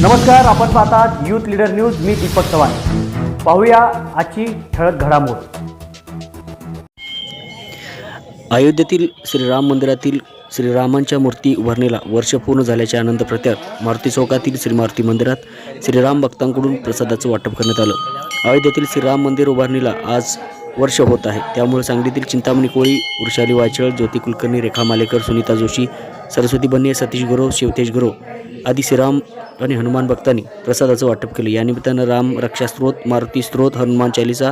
नमस्कार आपण पाहतात यूथ लीडर न्यूज मी दीपक चव्हाण. पाहूया आजची ठळक घडामोड. अयोध्येतील श्रीराम मंदिरातील श्रीरामांच्या मूर्ती उभारणीला वर्ष पूर्ण झाल्याच्या आनंद प्रत्यात मारुती चौकातील श्री मारुती मंदिरात श्रीराम भक्तांकडून प्रसादाचं वाटप करण्यात आलं. अयोध्येतील श्रीराम मंदिर उभारणीला आज वर्ष होत आहे. त्यामुळे सांगलीतील चिंतामणी कोळी वृषाली वायचळ ज्योती कुलकर्णी रेखा मालेकर सुनीता जोशी सरस्वती बन्ने सतीश गुरव शिवतेज गुरव आदी श्रीराम आणि हनुमान भक्तांनी प्रसादाचं वाटप केलं. या निमित्तानं राम रक्षा स्त्रोत मारुती स्त्रोत हनुमान चालिसा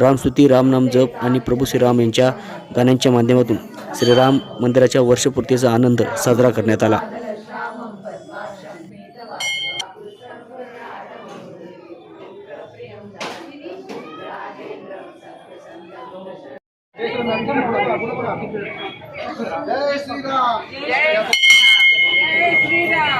रामस्तुती रामनाम जप आणि प्रभू श्रीराम यांच्या गाण्यांच्या माध्यमातून श्रीराम मंदिराच्या वर्षपूर्तीचा आनंद साजरा करण्यात आला. जय श्रीराम. जय श्रीराम.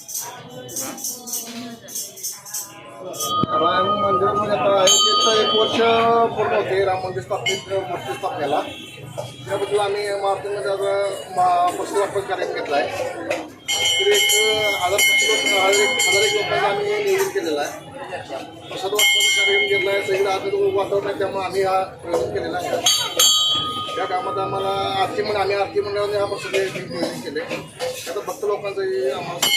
राम मंदिरामध्ये म्हणजे आता अयोध्येचं एक वर्ष पूर्ण होते. राम मंदिर स्थापनेत मूर्ती स्थापनेला. त्याबद्दल आम्ही मारुतीमध्ये आता मा प्रसाद कार्यक्रम घेतला आहे. तरी एक हजार पाचशे लोक हजार एक हजार एक लोकांचा आम्ही नियोजन केलेलं आहे. प्रसाद वाटपाचा कार्यक्रम घेतला आहे. सगळं आता वातावरण आहे त्यामुळे आम्ही हा प्रयोग केलेला आहे. त्या कामात आम्हाला आरती म्हणून आम्ही आरती मंडळाने हा प्रसाद नियोजन केले. आता भक्त लोकांचंही आम्हाला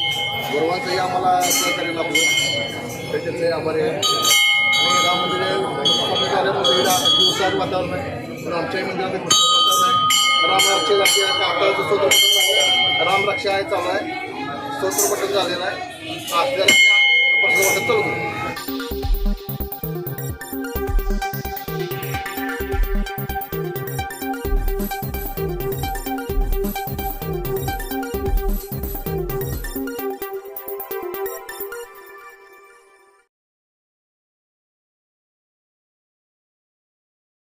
गुरुवांचंही आम्हाला सहकार्य लाभलं. त्याच्याचे आभारी आहे. आणि राम मंदिर झाल्यामुळे दिवसात वातावरण आहे. पण आमच्याही मंदिरात पुस्तक वातावरण आहे राम रक्षेसाठी आता स्तोत्र पठण झालं राम रक्षा आहे चालू आहे. स्तोत्र पठण झालेलं आहे. आपल्याला